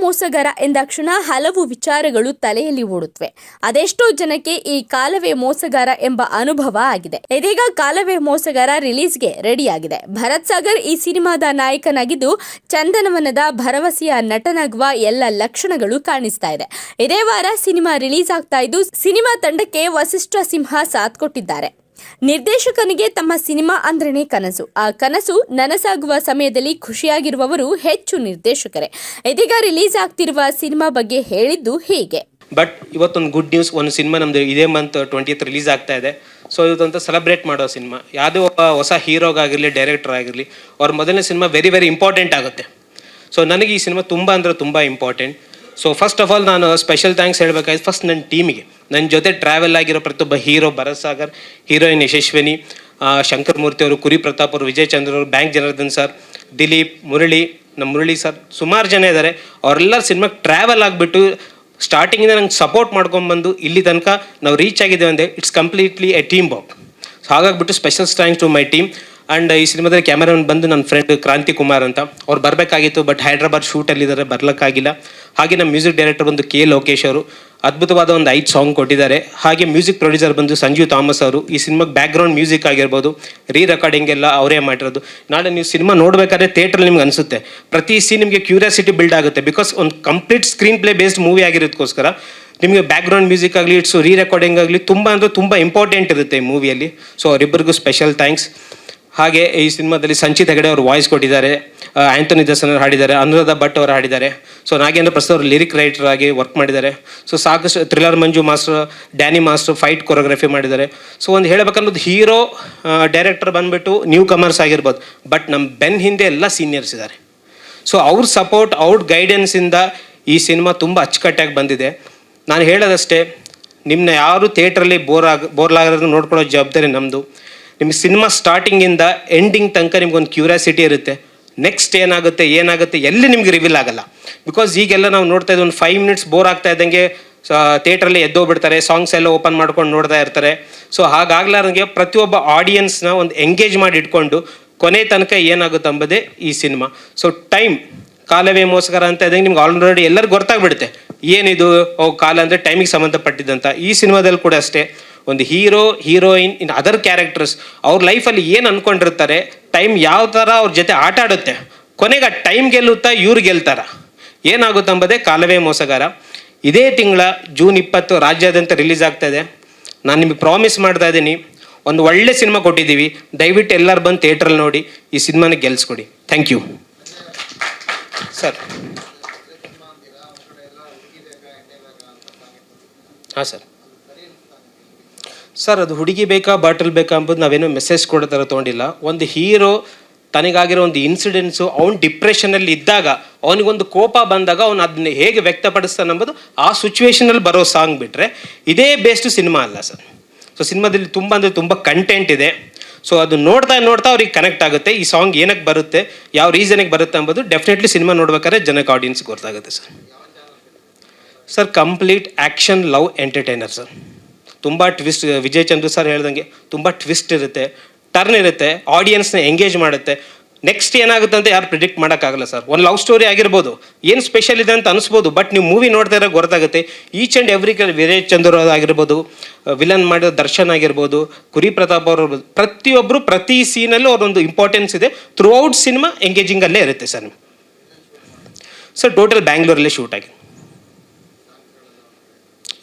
ಮೋಸಗಾರ ಎಂದಾಕ್ಷಣ ಹಲವು ವಿಚಾರಗಳು ತಲೆಯಲ್ಲಿ ಓಡುತ್ತವೆ. ಅದೆಷ್ಟೋ ಜನಕ್ಕೆ ಈ ಕಾಲವೇ ಮೋಸಗಾರ ಎಂಬ ಅನುಭವ ಆಗಿದೆ. ಇದೀಗ ಕಾಲವೇ ಮೋಸಗಾರ ರಿಲೀಸ್ಗೆ ರೆಡಿಯಾಗಿದೆ. ಭರತ್ ಸಾಗರ್ ಈ ಸಿನಿಮಾದ ನಾಯಕನಾಗಿದ್ದು, ಚಂದನವನದ ಭರವಸೆಯ ನಟನಾಗುವ ಎಲ್ಲ ಲಕ್ಷಣಗಳು ಕಾಣಿಸ್ತಾ ಇದೆ. ಇದೇ ವಾರ ಸಿನಿಮಾ ರಿಲೀಸ್ ಆಗ್ತಾ ಇದ್ದು, ಸಿನಿಮಾ ತಂಡಕ್ಕೆ ವಸಿಷ್ಠ ಸಿಂಹ ಸಾಥ್ ಕೊಟ್ಟಿದ್ದಾರೆ. ನಿರ್ದೇಶಕನಿಗೆ ತಮ್ಮ ಸಿನಿಮಾ ಅಂದ್ರೇ ಕನಸು. ಆ ಕನಸು ನನಸಾಗುವ ಸಮಯದಲ್ಲಿ ಖುಷಿಯಾಗಿರುವವರು ಹೆಚ್ಚು ನಿರ್ದೇಶಕರೇ. ಇದೀಗ ರಿಲೀಸ್ ಆಗ್ತಿರುವ ಸಿನಿಮಾ ಬಗ್ಗೆ ಹೇಳಿದ್ದು ಹೀಗೆ? ಬಟ್ ಇವತ್ತೊಂದು ಗುಡ್ ನ್ಯೂಸ್ ಒಂದು ಸಿನಿಮಾ ನಮ್ದು ಇದೇ ಮಂತ್ ಟ್ವೆಂಟಿಯತ್ ರಿಲೀಸ್ ಆಗ್ತಾ ಇದೆ. ಸೊ ಇವತ್ತಂತ ಸೆಲೆಬ್ರೇಟ್ ಮಾಡೋ ಸಿನಿಮಾ. ಯಾವುದೇ ಒಬ್ಬ ಹೊಸ ಹೀರೋಗಾಗಿರಲಿ ಡೈರೆಕ್ಟರ್ ಆಗಿರಲಿ ಅವ್ರ ಮೊದಲನೇ ಸಿನಿಮಾ ವೆರಿ ವೆರಿ ಇಂಪಾರ್ಟೆಂಟ್ ಆಗುತ್ತೆ. ಸೊ ನನಗೆ ಈ ಸಿನಿಮಾ ತುಂಬ ಅಂದರೆ ತುಂಬ important so first of all ನಾನು ಸ್ಪೆಷಲ್ ಥ್ಯಾಂಕ್ಸ್ ಹೇಳಬೇಕಾಯ್ತು ಫಸ್ಟ್ ನನ್ನ ಟೀಮಿಗೆ ನನ್ನ ಜೊತೆ ಟ್ರಾವೆಲ್ ಆಗಿರೋ ಪ್ರತಿಯೊಬ್ಬ ಹೀರೋ ಭರತ್ ಸಾಗರ್ ಹೀರೋಯಿನ್ ಯಶಸ್ವಿನಿ ಆ, ಶಂಕರ್ ಮೂರ್ತಿ ಅವರು ಕುರಿ ಪ್ರತಾಪ್ ಅವರು ವಿಜಯ್ ಚಂದ್ರ ಅವರು ಬ್ಯಾಂಕ್ ಜನಾರ್ದನ್ ಸರ್ ದಿಲೀಪ್ ಮುರಳಿ ನಮ್ಮ ಮುರಳಿ ಸರ್ ಸುಮಾರು ಜನ ಇದ್ದಾರೆ ಅವರೆಲ್ಲ ಸಿನಿಮಾಗೆ ಟ್ರಾವೆಲ್ ಆಗಿಬಿಟ್ಟು ಸ್ಟಾರ್ಟಿಂಗಿಂದ ನಂಗೆ ಸಪೋರ್ಟ್ ಮಾಡ್ಕೊಂಡ್ಬಂದು ಇಲ್ಲಿ ತನಕ ನಾವು ರೀಚ್ ಆಗಿದ್ದೇವೆ ಅಂದರೆ it's completely a team work so ಹಾಗಾಗಿಬಿಟ್ಟು special thanks to my team and ಈ ಸಿನಿಮಾದಲ್ಲಿ ಕ್ಯಾಮರಾಮನ್ ಬಂದು ನನ್ನ ಫ್ರೆಂಡ್ ಕ್ರಾಂತಿ ಕುಮಾರ್ ಅಂತ. ಅವ್ರು ಬರಬೇಕಾಗಿತ್ತು ಬಟ್ ಹೈದ್ರಾಬಾದ್ ಶೂಟಲ್ಲಿದ್ದಾರೆ ಬರ್ಲಿಕ್ಕಾಗಿಲ್ಲ. ಹಾಗೆ ನಮ್ಮ ಮ್ಯೂಸಿಕ್ ಡೈರೆಕ್ಟರ್ ಬಂದು ಕೆ ಲೋಕೇಶ್ ಅವರು ಅದ್ಭುತವಾದ ಒಂದು ಐದು ಸಾಂಗ್ ಕೊಟ್ಟಿದ್ದಾರೆ. ಹಾಗೆ ಮ್ಯೂಸಿಕ್ ಪ್ರೊಡ್ಯೂಸರ್ ಬಂದು ಸಂಜೀವ್ ಥಾಮಸ್ ಅವರು. ಈ ಸಿನಿಮಾಗೆ ಬ್ಯಾಕ್ಗ್ರೌಂಡ್ ಮ್ಯೂಸಿಕ್ ಆಗಿರ್ಬೋದು ರೀ ರೆಕಾರ್ಡಿಂಗ್ ಎಲ್ಲ ಅವರೇ ಮಾಡಿರೋದು. ನಾಳೆ ನೀವು ಸಿನಿಮಾ ನೋಡಬೇಕಾದ್ರೆ ಥಿಯೇಟ್ರಲ್ಲಿ ನಿಮ್ಗೆ ಅನಿಸುತ್ತೆ. ಪ್ರತಿ ಸೀನ್ ನಿಮಗೆ ಕ್ಯೂರಿಯಾಸಿಟಿ ಬಿಲ್ಡ್ ಆಗುತ್ತೆ. ಬಿಕಾಸ್ ಒಂದು complete screen play based movie ಆಗಿರೋದಕ್ಕೋಸ್ಕರ ನಿಮಗೆ ಬ್ಯಾಕ್ಗ್ರೌಂಡ್ ಮ್ಯೂಸಿಕ್ ಆಗಲಿ ಇಟ್ಸು ರೀ ರೆಕಾರ್ಡಿಂಗ್ ಆಗಲಿ, ತುಂಬ ಅಂದರೆ ತುಂಬ ಇಂಪಾರ್ಟೆಂಟ್ ಇರುತ್ತೆ ಈ ಮೂವಿಯಲ್ಲಿ ಸೊ ಅವರಿಬ್ಬರಿಗೂ ಸ್ಪೆಷಲ್ ಥ್ಯಾಂಕ್ಸ್ ಹಾಗೆ ಈ ಸಿನಿಮಾದಲ್ಲಿ ಸಂಚಿತ್ ಹೆಗಡೆ ಅವರು ವಾಯ್ಸ್ ಕೊಟ್ಟಿದ್ದಾರೆ ಆಂಥೋನಿ ದರ್ಶನ್ ಅವರು ಹಾಡಿದ್ದಾರೆ, ಅನುರಾಧ ಭಟ್ ಅವರು ಹಾಡಿದ್ದಾರೆ. ಸೊ ನಾಗೇಂದ್ರ ಪ್ರಸಾದ್ ಅವರು ಲಿರಿಕ್ ರೈಟರ್ ಆಗಿ ವರ್ಕ್ ಮಾಡಿದ್ದಾರೆ. ಸೊ ಸಾಕಷ್ಟು thriller Manju master, Danny master fight choreography ಮಾಡಿದ್ದಾರೆ. ಸೊ ಒಂದು ಹೇಳಬೇಕನ್ನೋದು ಹೀರೋ ಡೈರೆಕ್ಟರ್ ಬಂದ್ಬಿಟ್ಟು ನ್ಯೂ ಕಮರ್ಸ್ ಆಗಿರ್ಬೋದು. ಬಟ್ ನಮ್ಮ ಬೆನ್ ಹಿಂದೆ ಎಲ್ಲ ಸೀನಿಯರ್ಸ್ ಇದ್ದಾರೆ. ಸೊ ಅವ್ರ ಸಪೋರ್ಟ್ ಅವ್ರ ಗೈಡೆನ್ಸಿಂದ ಈ ಸಿನಿಮಾ ತುಂಬ ಅಚ್ಚುಕಟ್ಟಾಗಿ ಬಂದಿದೆ. ನಾನು ಹೇಳೋದಷ್ಟೇ ನಿಮ್ಮನ್ನ ಯಾರು ಥಿಯೇಟ್ರಲ್ಲಿ ಬೋರ್ ಆಗ ಬೋರ್ಲಾಗಿರೋದು ನೋಡ್ಕೊಳ್ಳೋ ಜವಾಬ್ದಾರಿ ನಮ್ಮದು ನಿಮಗೆ ಸಿನಿಮಾ ಸ್ಟಾರ್ಟಿಂಗಿಂದ ಎಂಡಿಂಗ್ ತನಕ ನಿಮ್ಗೊಂದು ಕ್ಯೂರಿಯಾಸಿಟಿ ಇರುತ್ತೆ. ನೆಕ್ಸ್ಟ್ ಏನಾಗುತ್ತೆ ಏನಾಗುತ್ತೆ, ಎಲ್ಲಿ ನಿಮ್ಗೆ ರಿವೀಲ್ ಆಗಲ್ಲ. ಬಿಕಾಸ್ ಈಗೆಲ್ಲ ನಾವು ನೋಡ್ತಾ ಇದ್ದೀವಿ ಒಂದು ಫೈವ್ ಮಿನಿಟ್ಸ್ ಬೋರ್ ಆಗ್ತಾ ಇದ್ದಂಗೆ ಥಿಯೇಟ್ರಲ್ಲಿ ಎದ್ದೋಗ್ಬಿಡ್ತಾರೆ ಸಾಂಗ್ಸ್ ಎಲ್ಲ ಓಪನ್ ಮಾಡ್ಕೊಂಡು ನೋಡ್ತಾ ಇರ್ತಾರೆ. ಸೊ ಹಾಗಾಗ್ಲಾರಂಗೆ ಪ್ರತಿಯೊಬ್ಬ ಆಡಿಯನ್ಸ್ನ ಒಂದು ಎಂಗೇಜ್ ಮಾಡಿ ಇಟ್ಕೊಂಡು ಕೊನೆ ತನಕ ಏನಾಗುತ್ತೆ ಅಂಬೋದೇ ಈ ಸಿನಿಮಾ. ಸೊ ಟೈಮ್ ಕಾಲವೇ ಮೋಸ್ಕರ ಅಂತ ಇದ್ದಂಗೆ ನಿಮ್ಗೆ ಆಲ್ರೆಡಿ ಎಲ್ಲರಿಗೂ ಗೊತ್ತಾಗ್ಬಿಡುತ್ತೆ. ಏನಿದು, ಓ, ಕಾಲ ಅಂದರೆ ಟೈಮಿಗೆ ಸಂಬಂಧಪಟ್ಟಿದ್ದಂಥ ಈ ಸಿನಿಮಾದಲ್ಲಿ ಕೂಡ ಅಷ್ಟೇ. ಒಂದು hero, heroine, in other characters ಅವ್ರ ಲೈಫಲ್ಲಿ ಏನು ಅಂದ್ಕೊಂಡಿರ್ತಾರೆ ಟೈಮ್ ಯಾವ ಥರ ಅವ್ರ ಜೊತೆ ಆಟ ಆಡುತ್ತೆ, ಕೊನೆಗೆ ಆ ಟೈಮ್ ಗೆಲ್ಲುತ್ತಾ ಇವ್ರು ಗೆಲ್ತಾರ? ಏನಾಗುತ್ತೆ ಅಂಬದೇ ಕಾಲವೇ ಮೋಸಗಾರ. ಇದೇ ತಿಂಗಳ ಜೂನ್ ಇಪ್ಪತ್ತು ರಾಜ್ಯಾದ್ಯಂತ ರಿಲೀಸ್ ಆಗ್ತಾ ಇದೆ. ನಾನು ನಿಮಗೆ ಪ್ರಾಮಿಸ್ ಮಾಡ್ತಾ ಇದ್ದೀನಿ, ಒಂದು ಒಳ್ಳೆ ಸಿನಿಮಾ ಕೊಟ್ಟಿದ್ದೀವಿ. ದಯವಿಟ್ಟು ಎಲ್ಲರೂ ಬಂದು ಥಿಯೇಟ್ರಲ್ಲಿ ನೋಡಿ, ಈ ಸಿನಿಮಾನ ಗೆಲ್ಸ್ಕೊಡಿ. ಥ್ಯಾಂಕ್ ಯು ಸರ್ ಹಾಂ ಸರ್ ಸರ್ ಅದು ಹುಡುಗಿ ಬೇಕಾ, ಬಾಟಲ್ ಬೇಕಾ ಅಂಬುದು ನಾವೇನೋ ಮೆಸೇಜ್ ಕೊಡೋ ಥರ ತೊಗೊಂಡಿಲ್ಲ. ಒಂದು ಹೀರೋ ತನಗಾಗಿರೋ ಒಂದು ಇನ್ಸಿಡೆನ್ಸು ಅವ್ನು ಡಿಪ್ರೆಷನಲ್ಲಿ ಇದ್ದಾಗ, ಅವನಿಗೊಂದು ಕೋಪ ಬಂದಾಗ ಅವನು ಅದನ್ನ ಹೇಗೆ ವ್ಯಕ್ತಪಡಿಸ್ತಾನೆ ಅಂಬೋದು ಆ ಸಿಚುವೇಷನಲ್ಲಿ ಬರೋ ಸಾಂಗ್ ಬಿಟ್ಟರೆ ಇದೇ ಬೇಸ್ಟ್ ಸಿನಿಮಾ ಅಲ್ಲ ಸರ್ ಸೊ ಸಿನಿಮಾದಲ್ಲಿ ತುಂಬ ಅಂದರೆ ತುಂಬ ಕಂಟೆಂಟ್ ಇದೆ. ಸೊ ಅದು ನೋಡ್ತಾ ನೋಡ್ತಾ ಅವ್ರಿಗೆ ಕನೆಕ್ಟ್ ಆಗುತ್ತೆ. ಈ ಸಾಂಗ್ ಏನಕ್ಕೆ ಬರುತ್ತೆ, ಯಾವ ರೀಸನಿಗೆ ಬರುತ್ತೆ ಅಂಬೋದು ಡೆಫಿನೆಟ್ಲಿ ಸಿನಿಮಾ ನೋಡ್ಬೇಕಾದ್ರೆ ಜನಕ್ಕೆ ಆಡಿಯನ್ಸ್ಗೆ ಗೊತ್ತಾಗುತ್ತೆ sir sir complete action love entertainer sir ತುಂಬ ಟ್ವಿಸ್ಟ್ ವಿಜಯ್ ಚಂದ್ರ ಸರ್ ಹೇಳ್ದಂಗೆ ತುಂಬ ಟ್ವಿಸ್ಟ್ ಇರುತ್ತೆ ಟರ್ನ್ ಇರುತ್ತೆ ಆಡಿಯನ್ಸ್ನ ಎಂಗೇಜ್ ಮಾಡುತ್ತೆ. ನೆಕ್ಸ್ಟ್ ಏನಾಗುತ್ತೆ ಅಂತ ಯಾರು ಪ್ರಿಡಿಕ್ಟ್ ಮಾಡೋಕ್ಕಾಗಲ್ಲ ಸರ್ ಒಂದು ಲವ್ ಸ್ಟೋರಿ ಆಗಿರ್ಬೋದು, ಏನು ಸ್ಪೆಷಲ್ ಇದೆ ಅಂತ ಅನಿಸ್ಬೋದು ಬಟ್ ನೀವು ಮೂವಿ ನೋಡ್ತಾ ಇರೋ ಗೊತ್ತಾಗುತ್ತೆ. Each and every Vijay Chandra ಆಗಿರ್ಬೋದು ವಿಲನ್ ಮಾಡಿದ ದರ್ಶನ್ ಆಗಿರ್ಬೋದು, ಕುರಿ ಪ್ರತಾಪ್ ಅವರು. ಪ್ರತಿಯೊಬ್ಬರು ಪ್ರತಿ ಸೀನಲ್ಲೂ ಅವರೊಂದು ಇಂಪಾರ್ಟೆನ್ಸ್ ಇದೆ. ಥ್ರೂ ಔಟ್ ಸಿನಿಮಾ ಎಂಗೇಜಿಂಗಲ್ಲೇ ಇರುತ್ತೆ ಸರ್ ಸರ್ ಟೋಟಲ್ ಬ್ಯಾಂಗ್ಳೂರಲ್ಲೇ ಶೂಟ್ ಆಗಿ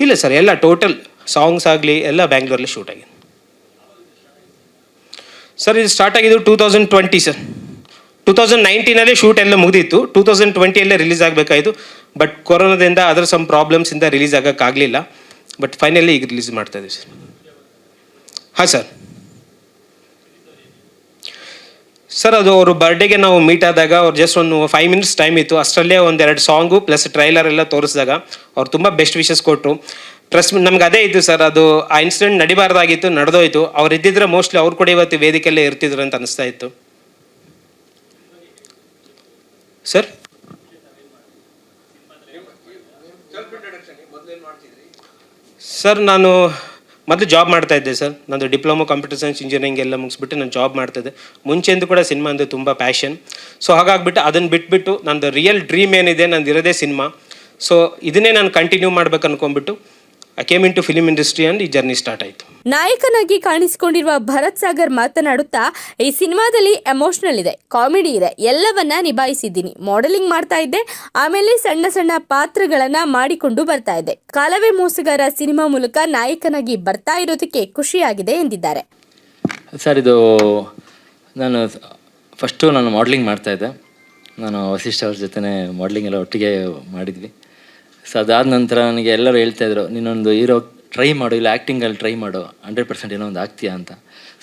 ಇಲ್ಲ ಸರ್ ಎಲ್ಲ ಟೋಟಲ್ ಸಾಂಗ್ಸ್ ಆಗಲಿ ಎಲ್ಲ ಬ್ಯಾಂಗ್ಳೂರಲ್ಲಿ ಶೂಟ್ ಆಗಿದೆ ಸರ್ ಇದು ಸ್ಟಾರ್ಟ್ ಆಗಿದ್ದು two thousand twenty sir two thousand ನೈನ್ಟೀನಲ್ಲೇ shoot ಎಲ್ಲ ಮುಗಿದಿತ್ತು. ಟೂ ತೌಸಂಡ್ ಟ್ವೆಂಟಿಯಲ್ಲೇ ರಿಲೀಸ್ ಆಗಬೇಕಾಯಿತು. ಬಟ್ ಕೊರೋನಾದಿಂದ ಅದರ ಸಮ್ ಪ್ರಾಬ್ಲಮ್ಸಿಂದ ರಿಲೀಸ್ ಆಗೋಕ್ಕಾಗಲಿಲ್ಲ. ಬಟ್ ಫೈನಲಿ ಈಗ ರಿಲೀಸ್ ಮಾಡ್ತಾ ಇದ್ದೀವಿ ಸರ್ ಹಾಂ ಸರ್ ಸರ್ ಅದು ಅವರು ಬರ್ಡೇಗೆ ನಾವು ಮೀಟ್ ಆದಾಗ ಅವ್ರು ಜಸ್ಟ್ ಒಂದು ಫೈವ್ ಮಿನಿಟ್ಸ್ ಟೈಮ್ ಇತ್ತು. ಅಷ್ಟರಲ್ಲೇ ಒಂದೆರಡು ಸಾಂಗು ಪ್ಲಸ್ ಟ್ರೈಲರ್ ಎಲ್ಲ ತೋರಿಸಿದಾಗ ಅವ್ರು ತುಂಬ ಬೆಸ್ಟ್ ವಿಷಸ್ ಕೊಟ್ಟರು ಪ್ಲಸ್ ನಮ್ಗೆ ಅದೇ ಇತ್ತು ಸರ್, ಅದು ಆ ಇನ್ಸಿಡೆಂಟ್ ನಡಿಬಾರ್ದಾಗಿತ್ತು, ನಡೆದೋಯ್ತು. ಅವ್ರು ಇದ್ದಿದ್ರೆ ಮೋಸ್ಟ್ಲಿ ಅವ್ರು ಕೂಡ ಇವತ್ತು ವೇದಿಕೆಯಲ್ಲೇ ಇರ್ತಿದ್ರು ಅಂತ ಅನಿಸ್ತಾ ಇತ್ತು. ಸರ್ ಸರ್ ನಾನು ಮೊದಲು ಜಾಬ್ ಮಾಡ್ತಾ ಇದ್ದೆ ಸರ್ ನಂದು ಡಿಪ್ಲೊಮಾ ಕಂಪ್ಯೂಟರ್ ಸೈನ್ಸ್ ಇಂಜಿನಿಯರಿಂಗ್ ಎಲ್ಲ ಮುಗಿಸ್ಬಿಟ್ಟು ನಾನು ಜಾಬ್ ಮಾಡ್ತಿದ್ದೆ ಮುಂಚೆಂದು ಕೂಡ ಸಿನಿಮಾ ಅಂದರೆ ತುಂಬ ಪ್ಯಾಷನ್ ಸೊ ಹಾಗಾಗ್ಬಿಟ್ಟು ಅದನ್ನು ಬಿಟ್ಬಿಟ್ಟು ನಂದು ರಿಯಲ್ ಡ್ರೀಮ್ ಏನಿದೆ ನಂದು ಇರೋದೇ ಸಿನಿಮಾ ಸೊ ಇದನ್ನೇ ನಾನು ಕಂಟಿನ್ಯೂ ಮಾಡ್ಬೇಕು ಅನ್ಕೊಂಡ್ಬಿಟ್ಟು I came in to film industry and ಈ ಜರ್ನಿ ಸ್ಟಾರ್ಟ್ ಆಯಿತು. ನಾಯಕನಾಗಿ ಕಾಣಿಸಿಕೊಂಡಿರುವ ಭರತ್ ಸಾಗರ್ ಮಾತನಾಡುತ್ತಾ ಈ ಸಿನಿಮಾದಲ್ಲಿ ಎಮೋಷನಲ್ ಇದೆ ಕಾಮಿಡಿ ಇದೆ ಎಲ್ಲವನ್ನ ನಿಭಾಯಿಸಿದ್ದೀನಿ ಮಾಡೆಲಿಂಗ್ ಮಾಡ್ತಾ ಇದ್ದೆ ಆಮೇಲೆ ಸಣ್ಣ ಸಣ್ಣ ಪಾತ್ರಗಳನ್ನ ಮಾಡಿಕೊಂಡು ಬರ್ತಾ ಇದ್ದೆ. ಕಾಲವೇ ಮೋಸಗಾರ ಸಿನಿಮಾ ಮೂಲಕ ನಾಯಕನಾಗಿ ಬರ್ತಾ ಇರೋದಕ್ಕೆ ಖುಷಿಯಾಗಿದೆ ಎಂದಿದ್ದಾರೆ. ಸರ್ ಇದು ನಾನು ಫಸ್ಟು ನಾನು ಮಾಡಲಿಂಗ್ ಮಾಡ್ತಾ ಇದ್ದೆ. ನಾನು ವಸಿಷ್ಠ ಅವ್ರ ಜೊತೆ ಮಾಡ್ಲಿಂಗ್ ಎಲ್ಲ ಒಟ್ಟಿಗೆ ಮಾಡಿದ್ವಿ. ಸೊ ಅದಾದ ನಂತರ ನನಗೆ ಎಲ್ಲರೂ ಹೇಳ್ತಾ ಇದ್ರು, ನೀನೊಂದು ಹೀರೋ ಟ್ರೈ ಮಾಡು, ಇಲ್ಲ ಆ್ಯಕ್ಟಿಂಗಲ್ಲಿ ಟ್ರೈ ಮಾಡು, ಹಂಡ್ರೆಡ್ ಪರ್ಸೆಂಟ್ ಏನೋ ಒಂದು ಆಗ್ತೀಯಾ ಅಂತ.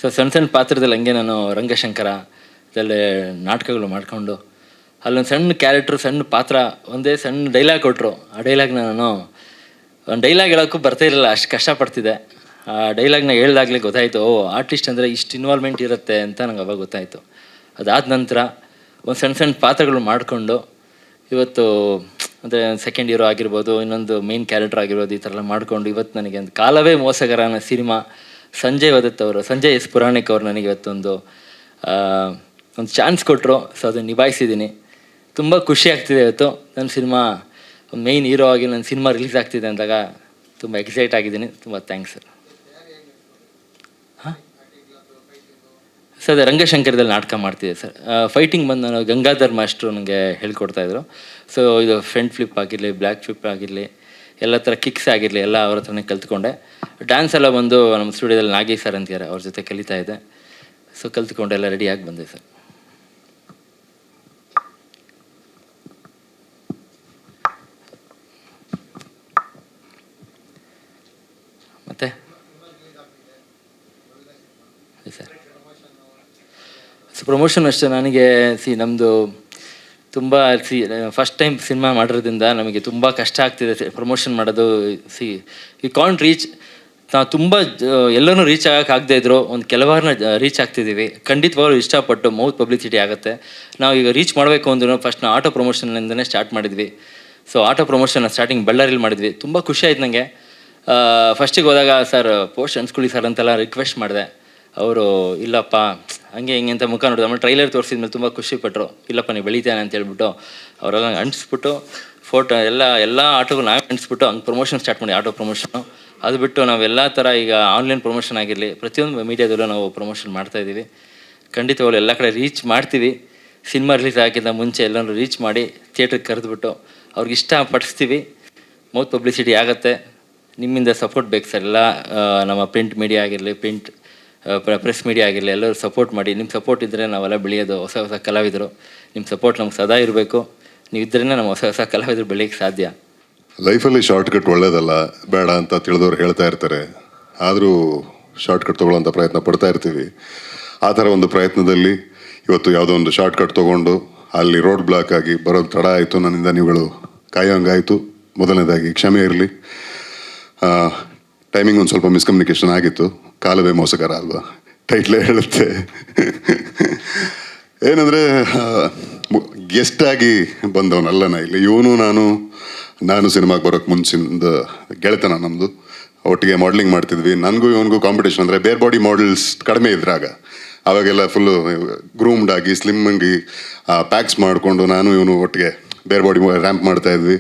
ಸೊ ಸಣ್ಣ ಸಣ್ಣ ಪಾತ್ರದಲ್ಲಿ ಹಂಗೆ ನಾನು ರಂಗಶಂಕರ ನಾಟಕಗಳು ಮಾಡಿಕೊಂಡು, ಅಲ್ಲೊಂದು ಸಣ್ಣ ಕ್ಯಾರೆಕ್ಟ್ರು ಸಣ್ಣ ಪಾತ್ರ, ಒಂದೇ ಸಣ್ಣ ಡೈಲಾಗ್ ಕೊಟ್ಟರು ಆ ಡೈಲಾಗ್ನ ನಾನು, ಒಂದು ಡೈಲಾಗ್ ಹೇಳೋಕ್ಕೂ ಬರ್ತಾ ಇರಲಿಲ್ಲ, ಅಷ್ಟು ಕಷ್ಟಪಡ್ತಿದ್ದೆ. ಆ ಡೈಲಾಗ್ನ ಹೇಳ್ದಾಗಲೇ ಗೊತ್ತಾಯಿತು, ಓ ಆರ್ಟಿಸ್ಟ್ ಅಂದರೆ ಇಷ್ಟು ಇನ್ವಾಲ್ವ್ಮೆಂಟ್ ಇರುತ್ತೆ ಅಂತ ನಂಗೆ ಅವಾಗ ಗೊತ್ತಾಯಿತು. ಅದಾದ ನಂತರ ಒಂದು ಸಣ್ಣ ಸಣ್ಣ ಪಾತ್ರಗಳು ಮಾಡಿಕೊಂಡು, ಇವತ್ತು ಅಂದರೆ ಸೆಕೆಂಡ್ ಹೀರೋ ಆಗಿರ್ಬೋದು, ಇನ್ನೊಂದು ಮೇನ್ ಕ್ಯಾರೆಕ್ಟರ್ ಆಗಿರ್ಬೋದು, ಈ ಥರ ಎಲ್ಲ ಮಾಡಿಕೊಂಡು ಇವತ್ತು ನನಗೆ ಒಂದು ಕಾಲವೇ ಮೋಸಗರ ಅನ್ನೋ ಸಿನಿಮಾ ಸಂಜಯ್ ವದತ್ ಅವರು, ಸಂಜಯ್ ಎಸ್ ಪುರಾಣಿಕ್ ಅವರು ನನಗೆ ಇವತ್ತೊಂದು ಒಂದು ಚಾನ್ಸ್ ಕೊಟ್ಟರು ಸೊ ಅದನ್ನು ನಿಭಾಯಿಸಿದ್ದೀನಿ. ತುಂಬ ಖುಷಿ ಆಗ್ತಿದೆ ಇವತ್ತು. ನನ್ನ ಸಿನಿಮಾ ಮೇಯ್ನ್ ಹೀರೋ ಆಗಿ ನನ್ನ ಸಿನಿಮಾ ರಿಲೀಸ್ ಆಗ್ತಿದೆ ಅಂದಾಗ ತುಂಬ ಎಕ್ಸೈಟ್ ಆಗಿದ್ದೀನಿ. ತುಂಬ ಥ್ಯಾಂಕ್ಸ್ ಸರ್ ಸರ್ ಅದೇ ರಂಗಶಂಕರದಲ್ಲಿ ನಾಟಕ ಮಾಡ್ತಿದ್ದೆ ಸರ್. ಫೈಟಿಂಗ್ ಬಂದು ನಾನು ಗಂಗಾಧರ್ ಮಾಸ್ಟ್ರು ನನಗೆ ಹೇಳ್ಕೊಡ್ತಾಯಿದ್ರು ಸೊ ಇದು ಫ್ರಂಟ್ ಫ್ಲಿಪ್ ಆಗಿರಲಿ ಬ್ಲ್ಯಾಕ್ ಫ್ಲಿಪ್ ಆಗಿರಲಿ, ಎಲ್ಲ ಥರ ಕಿಕ್ಸ್ ಆಗಿರಲಿ, ಎಲ್ಲ ಅವ್ರ ಹತ್ರನೇ ಕಲ್ತ್ಕೊಂಡೆ. ಡ್ಯಾನ್ಸ್ ಎಲ್ಲ ಬಂದು ನಮ್ಮ ಸ್ಟುಡಿಯೋದಲ್ಲಿ ನಾಗೇ ಸರ್ ಅಂತಿದ್ದಾರೆ, ಅವ್ರ ಜೊತೆ ಕಲಿತಾ ಇದ್ದೆ. ಸೊ ಕಲ್ತ್ಕೊಂಡು ಎಲ್ಲ ರೆಡಿಯಾಗಿ ಬಂದೆ ಸರ್. ಮತ್ತೆ? ಸರ್. ಸೊ ಪ್ರಮೋಷನ್ ಅಷ್ಟೇ ನನಗೆ ಸಿ ನಮ್ಮದು ತುಂಬ ಸಿ ಫಸ್ಟ್ ಟೈಮ್ ಸಿನಿಮಾ ಮಾಡಿರೋದ್ರಿಂದ ನಮಗೆ ತುಂಬ ಕಷ್ಟ ಆಗ್ತಿದೆ ಪ್ರಮೋಷನ್ ಮಾಡೋದು ಸಿ ಈ ಕಾಂಟ್ ರೀಚ್ ನಾವು ತುಂಬ ಎಲ್ಲರೂ ರೀಚ್ ಆಗಕ್ಕೆ ಇದ್ರು, ಒಂದು ಕೆಲವಾರನ್ನ ರೀಚ್ ಆಗ್ತಿದ್ದೀವಿ ಖಂಡಿತವಾಗ್ಲೂ ಇಷ್ಟಪಟ್ಟು ಮೌತ್ ಪಬ್ಲಿಸಿಟಿ ಆಗುತ್ತೆ. ನಾವು ಈಗ ರೀಚ್ ಮಾಡಬೇಕು ಅಂದ್ರೂ ಫಸ್ಟ್ ನಾವು ಆಟೋ ಪ್ರಮೋಷನ್ನಿಂದನೇ ಸ್ಟಾರ್ಟ್ ಮಾಡಿದ್ವಿ. ಸೊ ಆಟೋ ಪ್ರಮೋಷನ್ ಸ್ಟಾರ್ಟಿಂಗ್ ಬಳ್ಳಾರಿಲಿ ಮಾಡಿದ್ವಿ. ತುಂಬ ಖುಷಿ ಆಯ್ತು ನನಗೆ ಫಸ್ಟಿಗೆ ಹೋದಾಗ ಸರ್ ಪೋಸ್ಟ್ ಅನ್ಸ್ಕೊಳ್ಳಿ ಸರ್ ಅಂತೆಲ್ಲ ರಿಕ್ವೆಸ್ಟ್ ಮಾಡಿದೆ. ಅವರು, ಇಲ್ಲಪ್ಪ, ಹಂಗೆ ಹಿಂಗೆ ಅಂತ ಮುಖ ನೋಡಿದ್ರು. ಆಮೇಲೆ ಟ್ರೈಲರ್ ತೋರಿಸಿದ ಮೇಲೆ ತುಂಬ ಖುಷಿ ಪಟ್ಟರು ಇಲ್ಲಪ್ಪ ನೀವು ಬೆಳಿತಾನೆ ಅಂತ ಹೇಳ್ಬಿಟ್ಟು ಅವರೆಲ್ಲ ಅಂಟಿಸ್ಬಿಟ್ಟು ಫೋಟೋ ಎಲ್ಲ ಎಲ್ಲ ಆಟೋಗಳು ನಾವೇ ಅಂಟಿಸ್ಬಿಟ್ಟು ಹಂಗೆ ಪ್ರಮೋಷನ್ ಸ್ಟಾರ್ಟ್ ಮಾಡಿ ಆಟೋ ಪ್ರಮೋಷನು ಅದು ಬಿಟ್ಟು ನಾವು ಎಲ್ಲ ಥರ ಈಗ ಆನ್ಲೈನ್ ಪ್ರಮೋಷನ್ ಆಗಿರಲಿ, ಪ್ರತಿಯೊಂದು ಮೀಡಿಯಾದಲ್ಲೂ ನಾವು ಪ್ರಮೋಷನ್ ಮಾಡ್ತಾ ಇದ್ದೀವಿ. ಖಂಡಿತವಾಗ್ಲೂ ಎಲ್ಲ ಕಡೆ ರೀಚ್ ಮಾಡ್ತೀವಿ. ಸಿನಿಮಾ ರಿಲೀಸ್ ಆಗಿದ್ದ ಮುಂಚೆ ಎಲ್ಲರೂ ರೀಚ್ ಮಾಡಿ ಥಿಯೇಟ್ರಿಗೆ ಕರೆದುಬಿಟ್ಟು ಅವ್ರಿಗೆ ಇಷ್ಟ ಪಡಿಸ್ತೀವಿ ಮೌತ್ ಪಬ್ಲಿಸಿಟಿ ಆಗುತ್ತೆ. ನಿಮ್ಮಿಂದ ಸಪೋರ್ಟ್ ಬೇಕು ಸರ್ ಎಲ್ಲ ನಮ್ಮ ಪ್ರಿಂಟ್ ಮೀಡಿಯಾ ಆಗಿರಲಿ ಪ್ರಿಂಟ್ ಪ್ರೆಸ್ ಮೀಡಿಯಾ ಆಗಿರಲಿ, ಎಲ್ಲರೂ ಸಪೋರ್ಟ್ ಮಾಡಿ. ನಿಮ್ಮ ಸಪೋರ್ಟ್ ಇದ್ದರೆ ನಾವೆಲ್ಲ ಬೆಳೆಯೋದು ಹೊಸ ಹೊಸ ಕಲಾವಿದರು. ನಿಮ್ಮ ಸಪೋರ್ಟ್ ನಮ್ಗೆ ಸದಾ ಇರಬೇಕು. ನೀವು ಇದ್ರೇ ನಮ್ಮ ಹೊಸ ಹೊಸ ಕಲಾವಿದರು ಬೆಳೆಯೋಕ್ಕೆ ಸಾಧ್ಯ. ಲೈಫಲ್ಲಿ ಶಾರ್ಟ್ಕಟ್ ಒಳ್ಳೇದಲ್ಲ, ಬೇಡ ಅಂತ ತಿಳಿದವ್ರು ಹೇಳ್ತಾ ಇರ್ತಾರೆ. ಆದರೂ ಶಾರ್ಟ್ಕಟ್ ಅಂತ ಪ್ರಯತ್ನ ಪಡ್ತಾ ಇರ್ತೀವಿ. ಆ ಥರ ಒಂದು ಪ್ರಯತ್ನದಲ್ಲಿ ಇವತ್ತು ಯಾವುದೋ ಒಂದು ಶಾರ್ಟ್ಕಟ್ ತೊಗೊಂಡು ಅಲ್ಲಿ ರೋಡ್ ಬ್ಲಾಕ್ ಆಗಿ ಬರೋದು ತಡ ಆಯಿತು ನನ್ನಿಂದ ನೀವುಗಳು. ಕಾಯೋಂಗಾಯಿತು. ಮೊದಲನೇದಾಗಿ ಕ್ಷಮೆ ಇರಲಿ. ಟೈಮಿಂಗ್ ಒಂದು ಸ್ವಲ್ಪ ಮಿಸ್ಕಮ್ಯುನಿಕೇಶನ್ ಆಗಿತ್ತು. ಕಾಲವೇ ಮೋಸಕರ ಅಲ್ವಾ ಟೈಟ್ಲೇ ಹೇಳುತ್ತೆ. ಏನಂದರೆ ಗೆಸ್ಟ್ ಆಗಿ ಬಂದವನಲ್ಲ ನಾ ಇಲ್ಲಿ. ಇವನು, ನಾನು ನಾನು ಸಿನಿಮಾಗೆ ಬರೋಕ್ಕೆ ಮುಂಚಿಂದ ಗೆಳೆತನ ನಮ್ಮದು ಒಟ್ಟಿಗೆ ಮಾಡಲಿಂಗ್ ಮಾಡ್ತಿದ್ವಿ. ನನಗೂ ಇವನಿಗೂ ಕಾಂಪಿಟೇಷನ್ ಅಂದರೆ ಬೇರ್ ಬಾಡಿ ಮಾಡೆಲ್ಸ್ ಕಡಿಮೆ ಇದ್ರಾಗ ಅವಾಗೆಲ್ಲ ಫುಲ್ಲು ಗ್ರೂಮ್ಡ್ ಆಗಿ ಸ್ಲಿಮ್ ಆಗಿ ಪ್ಯಾಕ್ಸ್ ಮಾಡಿಕೊಂಡು ನಾನು ಇವನು ಒಟ್ಟಿಗೆ ಬೇರ್ ಬಾಡಿ ರ್ಯಾಂಪ್ ಮಾಡ್ತಾ ಇದ್ವಿ.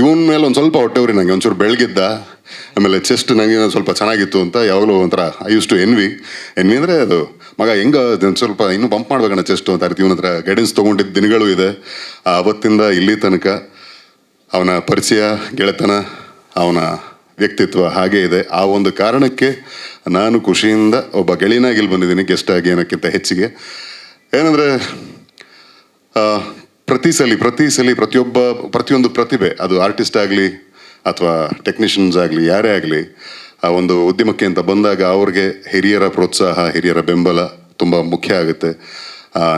ಇವನ ಮೇಲೆ ಒಂದು ಸ್ವಲ್ಪ ಹೊಟ್ಟೆವ್ರಿ ನನಗೆ ಒಂಚೂರು ಬೆಳಗಿದ್ದ. ಆಮೇಲೆ ಚೆಸ್ಟ್ ನನಗೆ ಸ್ವಲ್ಪ ಚೆನ್ನಾಗಿತ್ತು ಅಂತ ಯಾವಾಗಲೂ ಒಂಥರ I use to envy envy ಅಂದರೆ ಅದು, ಮಗ ಹೆಂಗ ಸ್ವಲ್ಪ ಇನ್ನೂ ಬಂಪ್ ಮಾಡ್ಬೇಕಣ್ಣ ಚೆಸ್ಟ್ ಅಂತ ಇರ್ತೀವಿ ಇವನ ಗೈಡೆನ್ಸ್ ತೊಗೊಂಡಿದ್ದ ದಿನಗಳು ಇದೆ. ಆ ಅವತ್ತಿಂದ ಇಲ್ಲಿ ತನಕ ಅವನ ಪರಿಚಯ, ಗೆಳೆತನ, ಅವನ ವ್ಯಕ್ತಿತ್ವ ಹಾಗೇ ಇದೆ. ಆ ಒಂದು ಕಾರಣಕ್ಕೆ ನಾನು ಖುಷಿಯಿಂದ ಒಬ್ಬ ಗೆಳೆಯನಾಗಿ ಇಲ್ಲಿ ಬಂದಿದ್ದೀನಿ ಗೆಸ್ಟ್ ಆಗಿ ಅನ್ನೋಕ್ಕಿಂತ ಹೆಚ್ಚಿಗೆ. ಏನಂದರೆ ಪ್ರತಿ ಸಲ ಪ್ರತಿ ಸಲ ಪ್ರತಿಯೊಬ್ಬ, ಪ್ರತಿಯೊಂದು ಪ್ರತಿಭೆ, ಅದು ಆರ್ಟಿಸ್ಟ್ ಆಗಲಿ ಅಥವಾ ಟೆಕ್ನಿಷಿಯನ್ಸ್ ಆಗಲಿ, ಯಾರೇ ಆಗಲಿ, ಆ ಒಂದು ಉದ್ಯಮಕ್ಕೆ ಅಂತ ಬಂದಾಗ ಅವ್ರಿಗೆ ಹಿರಿಯರ ಪ್ರೋತ್ಸಾಹ, ಹಿರಿಯರ ಬೆಂಬಲ ತುಂಬ ಮುಖ್ಯ ಆಗುತ್ತೆ.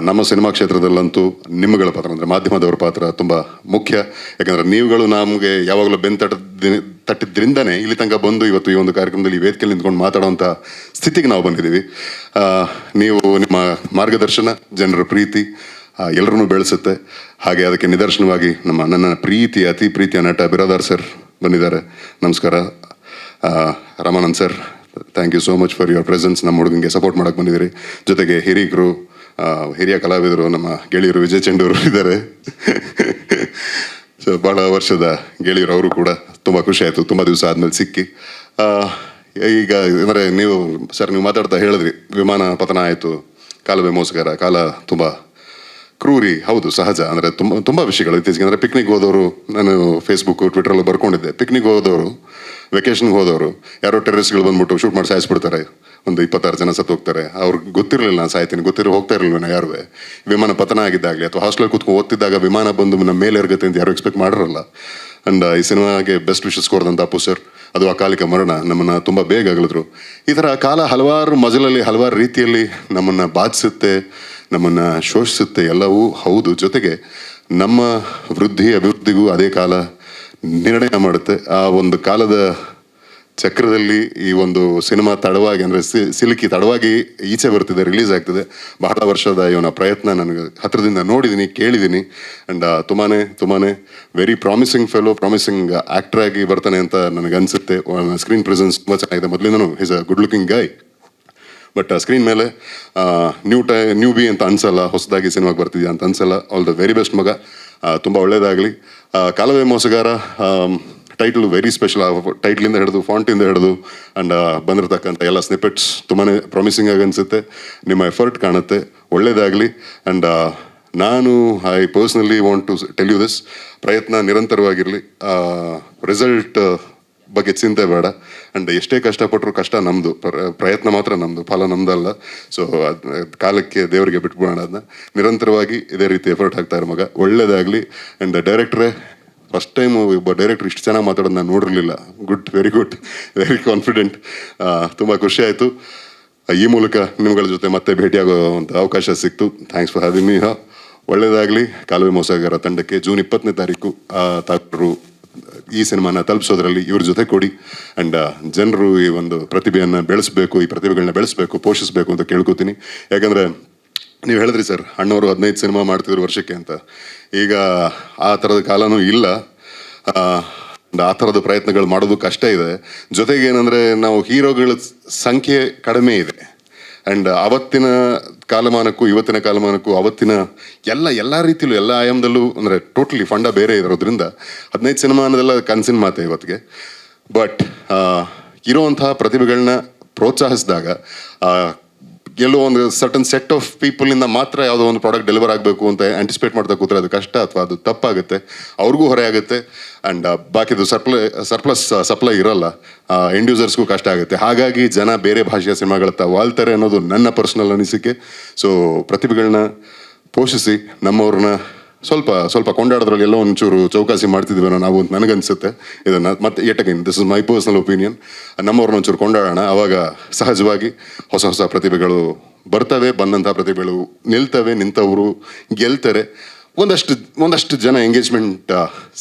ನಮ್ಮ ಸಿನಿಮಾ ಕ್ಷೇತ್ರದಲ್ಲಂತೂ ನಿಮ್ಮಗಳ ಪಾತ್ರ ಅಂದರೆ ಮಾಧ್ಯಮದವರ ಪಾತ್ರ ತುಂಬ ಮುಖ್ಯ. ಯಾಕಂದರೆ ನೀವುಗಳು ನಮಗೆ ಯಾವಾಗಲೂ ಬೆನ್ ತಟ್ಟದ ತಟ್ಟಿದ್ರಿಂದನೇ ಇಲ್ಲಿ ತನಕ ಬಂದು ಇವತ್ತು ಈ ಒಂದು ಕಾರ್ಯಕ್ರಮದಲ್ಲಿ ವೇದಿಕೆಯಲ್ಲಿ ನಿಂತ್ಕೊಂಡು ಮಾತಾಡೋವಂಥ ಸ್ಥಿತಿಗೆ ನಾವು ಬಂದಿದ್ದೀವಿ. ನೀವು ನಿಮ್ಮ ಮಾರ್ಗದರ್ಶನ, ಜನರ ಪ್ರೀತಿ ಎಲ್ಲರನ್ನೂ ಬೆಳೆಸುತ್ತೆ. ಹಾಗೆ ಅದಕ್ಕೆ ನಿದರ್ಶನವಾಗಿ ನಮ್ಮ ನನ್ನ ಪ್ರೀತಿ ಅತಿ ಪ್ರೀತಿಯ ನಟ ಬಿರಾದಾರ್ ಸರ್ ಬಂದಿದ್ದಾರೆ. ನಮಸ್ಕಾರ. Ramanand sir thank you so much for your presence ನಮ್ಮ ಹುಡುಗನಿಗೆ ಸಪೋರ್ಟ್ ಮಾಡಕ್ಕೆ ಬಂದಿದ್ದೀರಿ. ಜೊತೆಗೆ ಹಿರಿಕರು ಹಿರಿಯ ಕಲಾವಿದರು, ನಮ್ಮ ಗೆಳೆಯರು ವಿಜಯ್ ಚಂಡೂರು ಇದ್ದಾರೆ. ಸೊ ಭಾಳ ವರ್ಷದ ಗೆಳೆಯರು ಅವರು ಕೂಡ ತುಂಬ ಖುಷಿ ಆಯಿತು. ತುಂಬ ದಿವಸ ಆದಮೇಲೆ ಸಿಕ್ಕಿ. ಈಗ ಅಂದರೆ ನೀವು ಸರ್ ನೀವು ಮಾತಾಡ್ತಾ ಹೇಳಿದ್ರಿ, ವಿಮಾನ ಪತನ ಆಯಿತು. ಕಾಲುವೆ ಮೋಸಗಾರ, ಕಾಲ ತುಂಬ ಕ್ರೂರಿ. ಹೌದು, ಸಹಜ. ಅಂದರೆ ತುಂಬ ತುಂಬ ವಿಷಯಗಳು ಇತ್ತೀಚೆಗೆ. ಅಂದರೆ ಪಿಕ್ನಿಕ್ ಹೋದವರು, ನಾನು ಫೇಸ್ಬುಕ್ ಟ್ವಿಟ್ರಲ್ಲಿ ಬರ್ಕೊಂಡಿದ್ದೆ. ಪಿಕ್ನಿಕ್ ಹೋದವರು ವೆಕೇಷನ್ಗೆ ಹೋದವರು, ಯಾರೋ ಟೆರರಿಸ್ಟ್ಗಳು ಬಂದ್ಬಿಟ್ಟು ಶೂಟ್ ಮಾಡಿ ಸಾಯಿಸ್ಬಿಡ್ತಾರೆ. ಒಂದು ಇಪ್ಪತ್ತಾರು ಜನ ಸತ್ತು ಹೋಗ್ತಾರೆ. ಅವ್ರಿಗೆ ಗೊತ್ತಿರಲಿಲ್ಲ, ನಾನು ಸಾಯ್ತೀನಿ. ಗೊತ್ತಿರೋ ಹೋಗ್ತಾ ಇರಲಿಲ್ಲ ನಾನು ಯಾರು ವಿಮಾನ ಪತನ ಆಗಿದ್ದಾಗಲಿ, ಅಥವಾ ಹಾಸ್ಟೆಲ್ ಕೂತ್ಕೊಂಡು ಓದ್ತಿದ್ದಾಗ ವಿಮಾನ ಬಂದು ನಮ್ಮ ಮೇಲೆ ಇರಗುತ್ತೆ ಅಂತ ಯಾರು ಎಕ್ಸ್ಪೆಕ್ಟ್ ಮಾಡಿರಲ್ಲ. ಅಂಡ್ ಈ ಸಿನಿಮಾಗೆ ಬೆಸ್ಟ್ ವಿಶಸ್ ಕೊಡ್ದಂಥ ಅಪ್ಪು ಸರ್ ಅದು ಅಕಾಲಿಕ ಮರಣ. ನಮ್ಮನ್ನು ತುಂಬ ಬೇಗ ಅಗಲಿದ್ರು. ಈ ಥರ ಕಾಲ ಹಲವಾರು ಮಜಲಲ್ಲಿ, ಹಲವಾರು ರೀತಿಯಲ್ಲಿ ನಮ್ಮನ್ನು ಬಾಧಿಸುತ್ತೆ. ನಮ್ಮನ್ನು ಶೋಷಿಸುತ್ತೆ ಎಲ್ಲವೂ ಹೌದು. ಜೊತೆಗೆ ನಮ್ಮ ವೃದ್ಧಿ ಅಭಿವೃದ್ಧಿಗೂ ಅದೇ ಕಾಲ ನಿರ್ಣಯ ಮಾಡುತ್ತೆ. ಆ ಒಂದು ಕಾಲದ ಚಕ್ರದಲ್ಲಿ ಈ ಒಂದು ಸಿನಿಮಾ ತಡವಾಗಿ ಅಂದರೆ ಸಿಲುಕಿ ತಡವಾಗಿ ಈಚೆ ಬರ್ತಿದೆ, ರಿಲೀಸ್ ಆಗ್ತಿದೆ. ಬಹಳ ವರ್ಷದ ಇವನ ಪ್ರಯತ್ನ ನನಗೆ ಹತ್ರದಿಂದ ನೋಡಿದ್ದೀನಿ ಕೇಳಿದ್ದೀನಿ ಆ್ಯಂಡ್ ತುಂಬಾ ತುಂಬಾ very promising fellow promising actor ಆಗಿ ಬರ್ತಾನೆ ಅಂತ ನನಗೆ ಅನಿಸುತ್ತೆ. ಸ್ಕ್ರೀನ್ ಪ್ರೆಸೆನ್ಸ್ ತುಂಬ ಚೆನ್ನಾಗಿದೆ. ಮೊದಲಿಂದನೂ is a good looking guy but screen ಮೇಲೆ ನ್ಯೂ ಟೈ ನ್ಯೂ ಬಿ ಅಂತ ಅನ್ಸಲ್ಲ, ಹೊಸದಾಗಿ ಸಿನಿಮಾಗೆ ಬರ್ತಿದ್ಯಾ ಅಂತ ಅನ್ಸಲ್ಲ ಆಲ್ ದ ವೆರಿ ಬೆಸ್ಟ್ ಮಗ. ತುಂಬ ಒಳ್ಳೆಯದಾಗಲಿ Kalave Mosagara title very special ಟೈಟ್ಲಿಂದ ಹಿಡಿದು ಫಾಂಟಿಂದ ಹಿಡಿದು ಆ್ಯಂಡ್ ಬಂದಿರತಕ್ಕಂಥ ಎಲ್ಲ ಸ್ನಿಪೆಟ್ಸ್ ತುಂಬಾ ಪ್ರಾಮಿಸಿಂಗ್ ಆಗಿ ಅನಿಸುತ್ತೆ. ನಿಮ್ಮ ಎಫರ್ಟ್ ಕಾಣುತ್ತೆ. ಒಳ್ಳೇದಾಗಲಿ. ಆ್ಯಂಡ್ ನಾನು I personally want to tell you this ಪ್ರಯತ್ನ ನಿರಂತರವಾಗಿರಲಿ. ರಿಸಲ್ಟ್ ಬಗ್ಗೆ ಚಿಂತೆ ಬೇಡ. ಆ್ಯಂಡ್ ಎಷ್ಟೇ ಕಷ್ಟಪಟ್ಟರು ಕಷ್ಟ ನಮ್ಮದು ಪ್ರಯತ್ನ ಮಾತ್ರ ನಮ್ಮದು ಫಲ ನಮ್ಮದಲ್ಲ ಸೊ ಅದು, ಕಾಲಕ್ಕೆ ದೇವರಿಗೆ ಬಿಟ್ಬಿಡೋಣ ಅದನ್ನ. ನಿರಂತರವಾಗಿ ಇದೇ ರೀತಿ ಎಫರ್ಟ್ ಹಾಕ್ತಾರೆ ಮಗ. ಒಳ್ಳೇದಾಗಲಿ. ಆ್ಯಂಡ್ ಡೈರೆಕ್ಟ್ರೇ ಫಸ್ಟ್ ಟೈಮ್ ಒಬ್ಬ ಡೈರೆಕ್ಟ್ರ್ ಇಷ್ಟು ಚೆನ್ನಾಗಿ ಮಾತಾಡೋದು ನಾನು ನೋಡಿರಲಿಲ್ಲ good very good very confident ತುಂಬ ಖುಷಿ ಆಯಿತು. ಈ ಮೂಲಕ ನಿಮ್ಗಳ ಜೊತೆ ಮತ್ತೆ ಭೇಟಿಯಾಗೋ ಒಂದು ಅವಕಾಶ ಸಿಕ್ತು. ಥ್ಯಾಂಕ್ಸ್ ಫಾರ್ ಹ್ಯಾವಿಂಗ್ ಮೀ ಹಾ. ಕಾಲುವೆ ಮೋಸಗಾರ ತಂಡಕ್ಕೆ ಜೂನ್ ಇಪ್ಪತ್ತನೇ ತಾರೀಕು ತಾಕರು ಈ ಸಿನಿಮಾನ ತಲುಪಿಸೋದ್ರಲ್ಲಿ ಇವ್ರ ಜೊತೆ ಕೊಡಿ ಆ್ಯಂಡ್ ಜನರು ಈ ಒಂದು ಪ್ರತಿಭೆಯನ್ನು ಬೆಳೆಸಬೇಕು ಈ ಪ್ರತಿಭೆಗಳನ್ನ ಬೆಳೆಸಬೇಕು ಪೋಷಿಸಬೇಕು ಅಂತ ಕೇಳ್ಕೊತೀನಿ. ಯಾಕಂದರೆ ನೀವು ಹೇಳಿದ್ರಿ ಸರ್ ಅಣ್ಣವರು ಹದಿನೈದು ಸಿನಿಮಾ ಮಾಡ್ತಿದ್ರು ವರ್ಷಕ್ಕೆ ಅಂತ. ಈಗ ಆ ಥರದ ಕಾಲನೂ ಇಲ್ಲ. ಆ, ಥರದ ಪ್ರಯತ್ನಗಳು ಮಾಡೋದು ಕಷ್ಟ ಇದೆ. ಜೊತೆಗೆ ಏನಂದರೆ ನಾವು ಹೀರೋಗಳ ಸಂಖ್ಯೆ ಕಡಿಮೆ ಇದೆ. ಆ್ಯಂಡ್ ಅವತ್ತಿನ ಕಾಲಮಾನಕ್ಕೂ, ಇವತ್ತಿನ ಕಾಲಮಾನಕ್ಕೂ, ಅವತ್ತಿನ ಎಲ್ಲ ಎಲ್ಲ ರೀತಿಯಲ್ಲೂ ಎಲ್ಲ ಆಯಾಮದಲ್ಲೂ, ಅಂದರೆ ಟೋಟಲಿ ಫಂಡ ಬೇರೆ ಇರೋದ್ರಿಂದ ಹದಿನೈದು ಸಿನಿಮಾ ಅನ್ನೋದೆಲ್ಲ ಕನಸಿನ ಮಾತೆ ಇವತ್ತಿಗೆ. ಬಟ್ ಇರೋವಂತಹ ಪ್ರತಿಭೆಗಳನ್ನ ಪ್ರೋತ್ಸಾಹಿಸಿದಾಗ ಎಲ್ಲೋ ಒಂದು ಸರ್ಟನ್ ಸೆಟ್ ಆಫ್ ಪೀಪಲಿಂದ ಮಾತ್ರ ಯಾವುದೋ ಒಂದು ಪ್ರಾಡಕ್ಟ್ ಡೆಲಿವರ್ ಆಗಬೇಕು ಅಂತ ಆಂಟಿಸಿಪೇಟ್ ಮಾಡ್ತಾ ಕೂತ್ರೆ ಅದು ಕಷ್ಟ ಅಥವಾ ಅದು ತಪ್ಪಾಗುತ್ತೆ. ಅವ್ರಿಗೂ ಹೊರೆ ಆಗುತ್ತೆ. ಆ್ಯಂಡ್ ಬಾಕಿದು ಸರ್ಪ್ಲೈ ಸರ್ಪ್ಲಸ್ ಸಪ್ಲೈ ಇರಲ್ಲ. ಎಂಡ್ ಯೂಸರ್ಸ್ಗೂ ಕಷ್ಟ ಆಗುತ್ತೆ. ಹಾಗಾಗಿ ಜನ ಬೇರೆ ಭಾಷೆಯ ಸಿನಿಮಾಗಳತ್ತ ವಾಲ್ತಾರೆ ಅನ್ನೋದು ನನ್ನ ಪರ್ಸ್ನಲ್ ಅನಿಸಿಕೆ. ಸೊ ಪ್ರತಿಭೆಗಳನ್ನ ಪೋಷಿಸಿ ನಮ್ಮವ್ರನ್ನ ಸ್ವಲ್ಪ ಸ್ವಲ್ಪ ಕೊಂಡಾಡೋದ್ರಲ್ಲಿ ಎಲ್ಲೋ ಒಂಚೂರು ಚೌಕಾಸಿ ಮಾಡ್ತಿದ್ವಿ ನಾವು ಅಂತ ನನಗನ್ಸುತ್ತೆ. ಇದನ್ನು ಮತ್ತೆ yet again this is my personal opinion ನಮ್ಮವ್ರನ್ನ ಒಂಚೂರು ಕೊಂಡಾಡೋಣ. ಅವಾಗ ಸಹಜವಾಗಿ ಹೊಸ ಹೊಸ ಪ್ರತಿಭೆಗಳು ಬರ್ತವೆ ಬಂದಂಥ ಪ್ರತಿಭೆಗಳು ನಿಲ್ತವೆ, ನಿಂತವರು ಗೆಲ್ತಾರೆ. ಒಂದಷ್ಟು ಒಂದಷ್ಟು ಜನ ಎಂಗೇಜ್ಮೆಂಟ್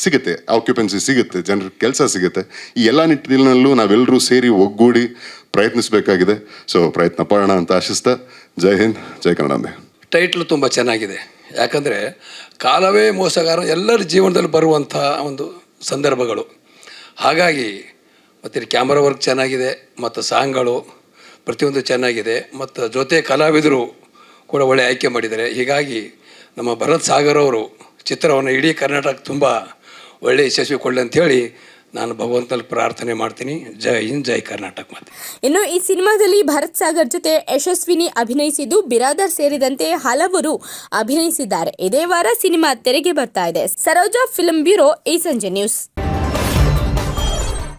ಸಿಗುತ್ತೆ ಆಕ್ಯುಪೆನ್ಸಿ ಸಿಗುತ್ತೆ, ಜನರ ಕೆಲಸ ಸಿಗುತ್ತೆ. ಈ ಎಲ್ಲ ನಿಟ್ಟಿನಲ್ಲೂ ನಾವೆಲ್ಲರೂ ಸೇರಿ ಒಗ್ಗೂಡಿ ಪ್ರಯತ್ನಿಸಬೇಕಾಗಿದೆ. ಸೊ ಪ್ರಯತ್ನ ಪಡೋಣ ಅಂತ ಆಶಿಸ್ತಾ, ಜೈ ಹಿಂದ್, ಜೈ ಕನ್ನಡಾಂಬೆ ಟೈಟ್ಲ್ ತುಂಬ ಚೆನ್ನಾಗಿದೆ. ಯಾಕಂದರೆ ಕಾಲವೇ ಮೋಸಗಾರ ಎಲ್ಲರ ಜೀವನದಲ್ಲಿ ಬರುವಂಥ ಒಂದು ಸಂದರ್ಭಗಳು. ಹಾಗಾಗಿ ಮತ್ತು ಕ್ಯಾಮ್ರಾ ವರ್ಕ್ ಚೆನ್ನಾಗಿದೆ, ಮತ್ತು ಸಾಂಗ್ಗಳು ಪ್ರತಿಯೊಂದು ಚೆನ್ನಾಗಿದೆ, ಮತ್ತು ಜೊತೆ ಕಲಾವಿದರು ಕೂಡ ಒಳ್ಳೆ ಆಯ್ಕೆ ಮಾಡಿದ್ದಾರೆ. ಹೀಗಾಗಿ ನಮ್ಮ ಭರತ್ ಸಾಗರ್ ಅವರು ಚಿತ್ರವನ್ನು ಇಡೀ ಕರ್ನಾಟಕ ತುಂಬ ಒಳ್ಳೆಯ ಯಶಸ್ವಿ ಕೊಡಲಿ ಅಂಥೇಳಿ ನಾನು ಭಗವಂತನಲ್ಲಿ ಪ್ರಾರ್ಥನೆ ಮಾಡ್ತೀನಿ. ಜೈ ಹಿಂದ್, ಜೈ ಕರ್ನಾಟಕ ಮತ್ತೆ ಇನ್ನು ಈ ಸಿನಿಮಾದಲ್ಲಿ ಭರತ್ ಸಾಗರ್ ಜೊತೆ ಯಶಸ್ವಿನಿ ಅಭಿನಯಿಸಿದ್ದು ಬಿರಾದರ್ ಸೇರಿದಂತೆ ಹಲವರು ಅಭಿನಯಿಸಿದ್ದಾರೆ. ಇದೇ ವಾರ ಸಿನಿಮಾ ತೆರೆಗೆ ಬರ್ತಾ ಇದೆ. ಸರೋಜಾ ಫಿಲ್ಮ್ ಬ್ಯೂರೋ, ಈ ಸಂಜೆ ನ್ಯೂಸ್.